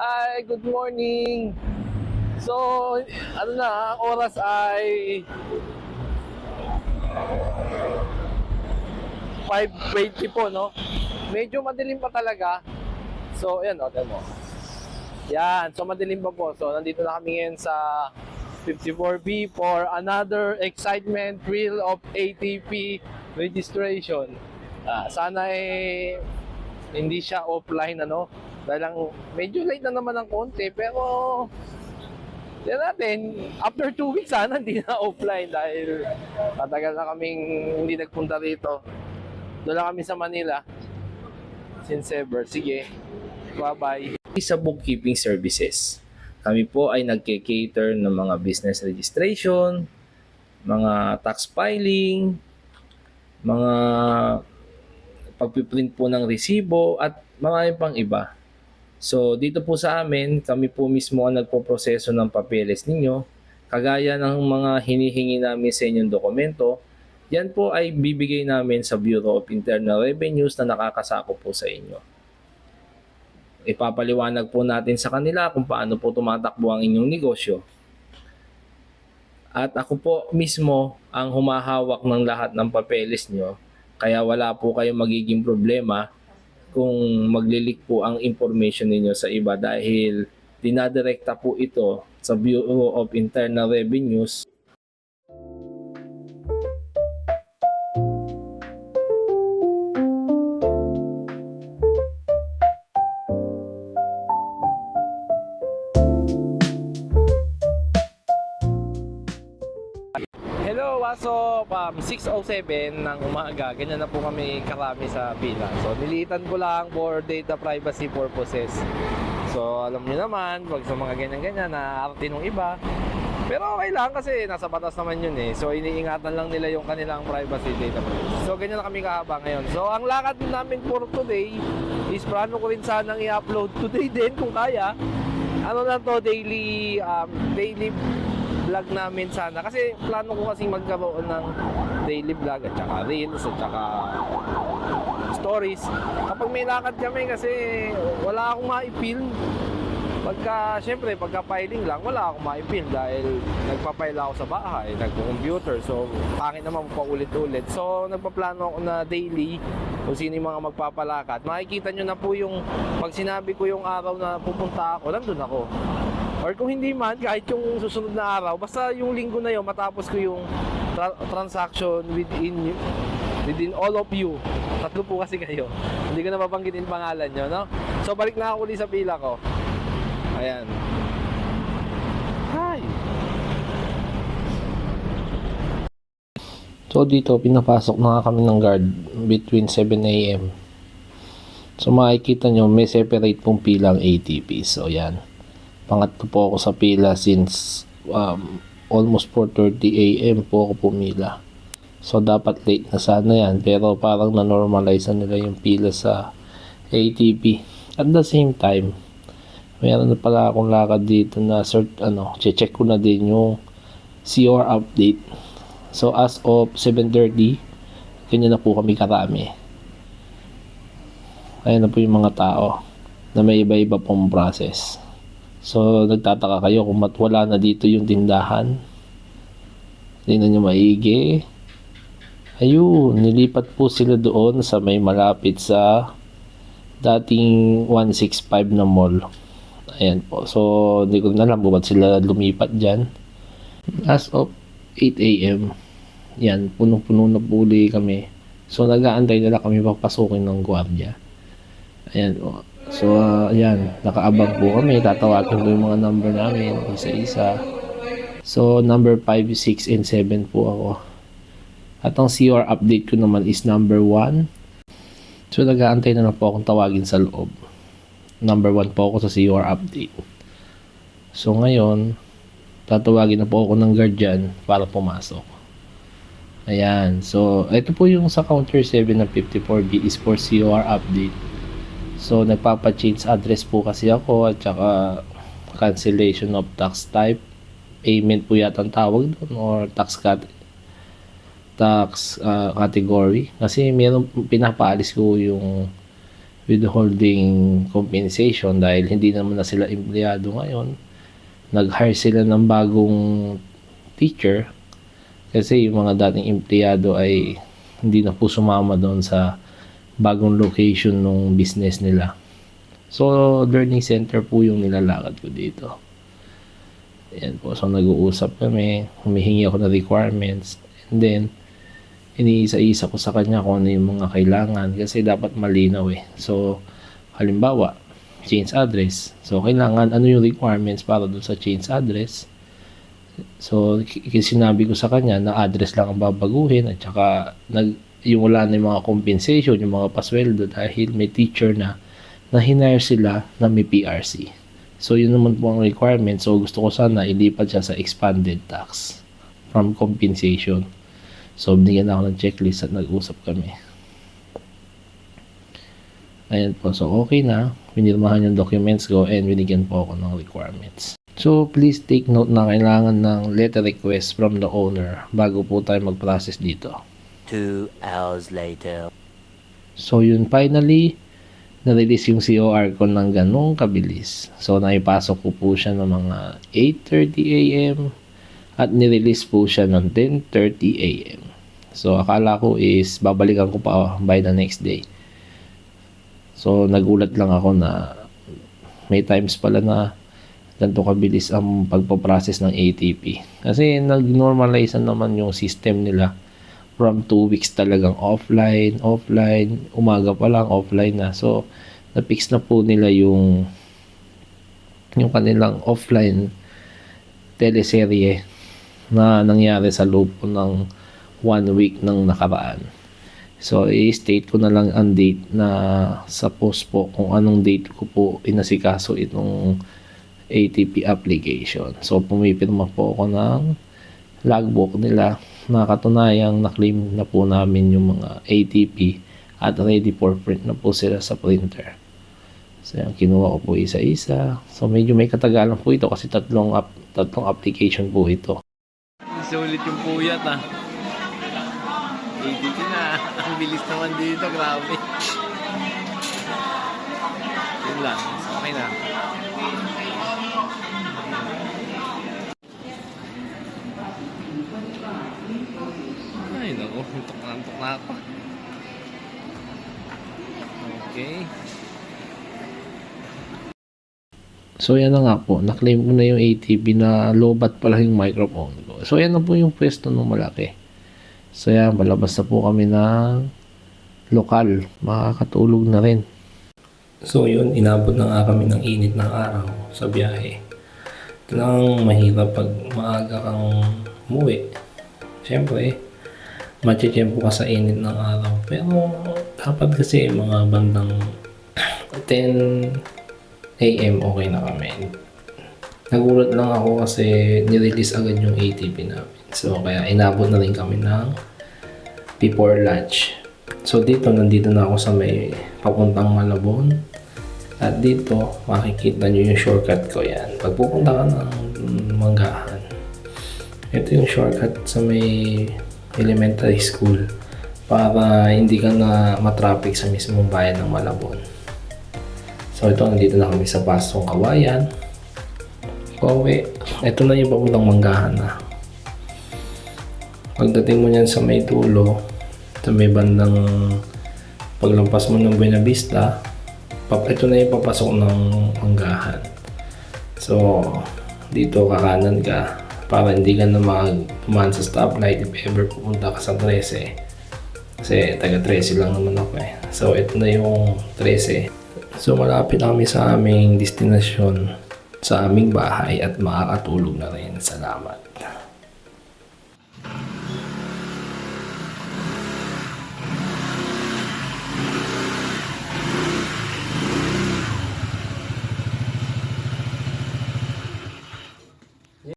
Hi, good morning. So, ano na, ang oras ay 5.20 po, no? Medyo madilim pa talaga. So, yan, o, mo. Yan, so madilim pa po. So, nandito na kami ngayon sa 54B for another excitement thrill of ATP registration. Ah, sana eh hindi siya offline ano dahil lang medyo late na naman ng konti pero yan natin after 2 weeks sana hindi na offline dahil matagal na kaming hindi nagpunta rito doon lang kami sa Manila since ever sige bye bye sa bookkeeping services. Kami po ay nagke-cater ng mga business registration, mga tax filing, mga pagpiprint po ng resibo at mga pang iba. So dito po sa amin, kami po mismo ang nagpo-proseso ng papeles ninyo. Kagaya ng mga hinihingi namin sa inyong dokumento, yan po ay bibigay namin sa Bureau of Internal Revenues na nakakasako po sa inyo ipapaliwanag po natin sa kanila kung paano po tumatakbo ang inyong negosyo. At ako po mismo ang humahawak ng lahat ng papeles nyo, kaya wala po kayong magiging problema kung maglilik po ang information ninyo sa iba dahil dinadirekta po ito sa Bureau of Internal Revenues Waso um, 6.07 ng umaga. Ganyan na po kami karami sa pila. So, nilitan ko lang for data privacy purposes. So, alam niyo naman, wag sa mga ganyan-ganyan na arte ng iba. Pero okay lang kasi nasa batas naman yun eh. So, iniingatan lang nila yung kanilang privacy data. So, ganyan na kami kahaba ngayon. So, ang lakad namin for today is plano ko rin sanang i-upload today din kung kaya. Ano na to, daily, um, daily vlog namin sana. Kasi plano ko kasing magkaroon ng daily vlog at saka reels at saka stories. Kapag may lakad kami kasi wala akong ma-film. Pagka syempre pagka filing lang wala akong ma-film dahil nagpapile ako sa bahay nagko-computer. So pangit naman paulit-ulit so nagpaplano ako na daily kung sino yung mga magpapalakad. Makikita nyo na po yung pag sinabi ko yung araw na pupunta ako nandun ako Or kung hindi man, kahit yung susunod na araw, basta yung linggo na yun, matapos ko yung tra- transaction within within all of you. Tatlo po kasi kayo. Hindi ko na mabanggitin pangalan nyo, no? So, balik na ako ulit sa pila ko. Ayan. Hi! So dito, pinapasok na kami ng guard between 7 a.m. So makikita nyo, may separate pong pilang ATP. So yan. Pangatlo po ako sa pila since um, almost 4.30 a.m. po ako pumila. So dapat late na sana yan. Pero parang na-normalize na nila yung pila sa ATP. At the same time, meron na pala akong lakad dito na cert, ano, check ko na din yung CR update. So as of 7.30, ganyan na po kami karami. Ayan na po yung mga tao na may iba-iba pong process. So nagtataka kayo kung mat wala na dito yung tindahan. Tingnan nyo maigi. Ayun, nilipat po sila doon sa may malapit sa dating 165 na mall. Ayan po. So, hindi ko na alam kung ba't sila lumipat dyan. As of 8 a.m. Yan, punong-puno na po kami. So, nag-aantay na lang kami papasukin ng gwardiya. Ayan po. So, uh, ayan, nakaabang po kami. Tatawagin ko yung mga number namin, isa-isa. So, number 5, 6, and 7 po ako. At ang CR update ko naman is number 1. So, nag-aantay na lang po akong tawagin sa loob. Number 1 po ako sa CR update. So, ngayon, tatawagin na po ako ng guardian para pumasok. Ayan. So, ito po yung sa counter 7 ng 54B is for COR update. So, nagpapa-change address po kasi ako at saka cancellation of tax type. Payment po yata ang tawag doon or tax cut tax uh, category kasi meron pinapaalis ko yung withholding compensation dahil hindi naman na sila empleyado ngayon. Nag-hire sila ng bagong teacher kasi yung mga dating empleyado ay hindi na po sumama doon sa bagong location ng business nila. So, learning center po yung nilalakad ko dito. Ayan po. So, nag-uusap kami. Humihingi ako ng requirements. And then, iniisa-isa ko sa kanya kung ano yung mga kailangan kasi dapat malinaw eh. So, halimbawa, change address. So, kailangan ano yung requirements para doon sa change address. So, sinabi ko sa kanya na address lang ang babaguhin at saka nag, yung wala na yung mga compensation, yung mga pasweldo dahil may teacher na na hinire sila na may PRC. So, yun naman po ang requirement. So, gusto ko sana ilipat siya sa expanded tax from compensation. So, binigyan ako ng checklist at nag-usap kami. Ayan po. So, okay na. Pinirmahan yung documents ko and binigyan po ako ng requirements. So, please take note na kailangan ng letter request from the owner bago po tayo mag-process dito. Two hours later. So, yun finally, na-release yung COR ko ng ganong kabilis. So, naipasok ko po siya ng mga 8.30 a.m. at nirelease po siya ng 10.30 a.m. So, akala ko is babalikan ko pa by the next day. So, nagulat lang ako na may times pala na ganito kabilis ang pagpaprocess ng ATP. Kasi nag-normalize na naman yung system nila from 2 weeks talagang offline, offline, umaga pa lang offline na. So, na-fix na po nila yung yung kanilang offline teleserye na nangyari sa loob po ng one week ng nakaraan. So, i-state ko na lang ang date na sa post po kung anong date ko po inasikaso itong ATP application. So, pumipirma po ako ng logbook nila na katunayang na-claim na po namin yung mga ATP at ready for print na po sila sa printer. So, yan, kinuha ko po isa-isa. So, medyo may katagalan po ito kasi tatlong, ap- tatlong application po ito. Sulit yung puyat ah. ATP na. Ang bilis naman dito, grabe. Yun lang. Okay na. Ay, naku. Antok na antok na ako. Okay. So, yan na nga po. Na-claim ko na yung ATP na lobat pala yung microphone ko. So, yan na po yung pwesto ng malaki. So, yan. Palabas na po kami ng lokal. Makakatulog na rin. So, yun. Inabot na nga kami ng init ng araw sa biyahe. Talagang mahirap pag maaga kang umuwi. Siyempre, matitiyempo ka sa init ng araw. Pero, dapat kasi mga bandang 10 AM okay na kami. Nagulat lang ako kasi nirelease agad yung ATP namin. So kaya inabot na rin kami ng before lunch. So dito, nandito na ako sa may papuntang Malabon. At dito, makikita nyo yung shortcut ko yan. Pag pupunta ka ng Manggahan, ito yung shortcut sa may elementary school para hindi ka na matraffic sa mismong bayan ng Malabon. So ito, nandito na kami sa Pasong Kawayan. Pauwi. Ito na yung papuntang manggahan na. Pagdating mo niyan sa may tulo, sa may bandang paglampas mo ng Buena Vista, pap ito na yung papasok ng manggahan. So, dito kakanan ka para hindi ka na magtumaan sa stoplight if ever pupunta ka sa 13. Kasi taga 13 lang naman ako eh. So, ito na yung 13. So malapit kami sa aming destinasyon sa aming bahay at makakatulog na rin. Salamat.